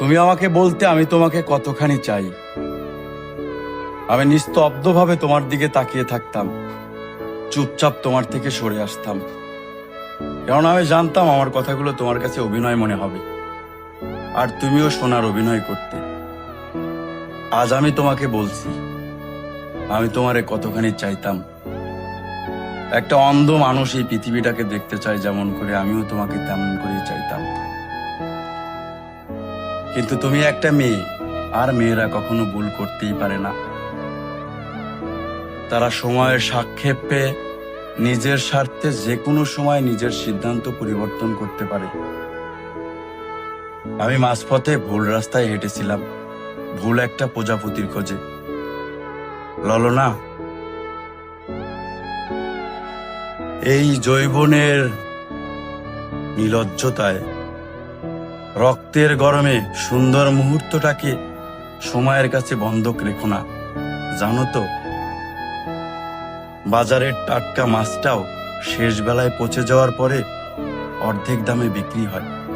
তুমি আমাকে বলতে আমি তোমাকে কতখানি চাই। আমি নিস্তব্ধভাবে তোমার দিকে তাকিয়ে থাকতাম। চুপচাপ তোমার থেকে সরে আসতাম। কারণ আমি জানতাম আমার কথাগুলো তোমার কাছে অভিনয় মনে হবে। আর তুমিও সোনার অভিনয় করতে। আজ আমি তোমাকে বলছি, আমি তোমারে কতখানি চাইতাম। একটা অন্ধ মানুষ এই পৃথিবীটাকে দেখতে চায় যেমন করে আমিও তোমাকে তেমন করেই চাইতাম। কিন্তু তুমি একটা মেয়ে, আর মেয়েরা কখনো ভুল করতেই পারে না। তারা সময়ের সাক্ষেপ পেয়ে নিজের স্বার্থে যে কোনো সময় নিজের সিদ্ধান্ত পরিবর্তন করতে পারে। আমি মাঝপথে ভুল রাস্তায় হেঁটেছিলাম, ভুল একটা প্রজাপতির খোঁজে। ললনা, এই জৈবনের নিলজ্জতায় রক্তের গরমে সুন্দর মুহূর্তটাকে সময়ের কাছে বন্ধক রেখো না। জানো তো, বাজারের টাটকা মাছটাও শেষ বেলায় পচে যাওয়ার পরে অর্ধেক দামে বিক্রি হয়।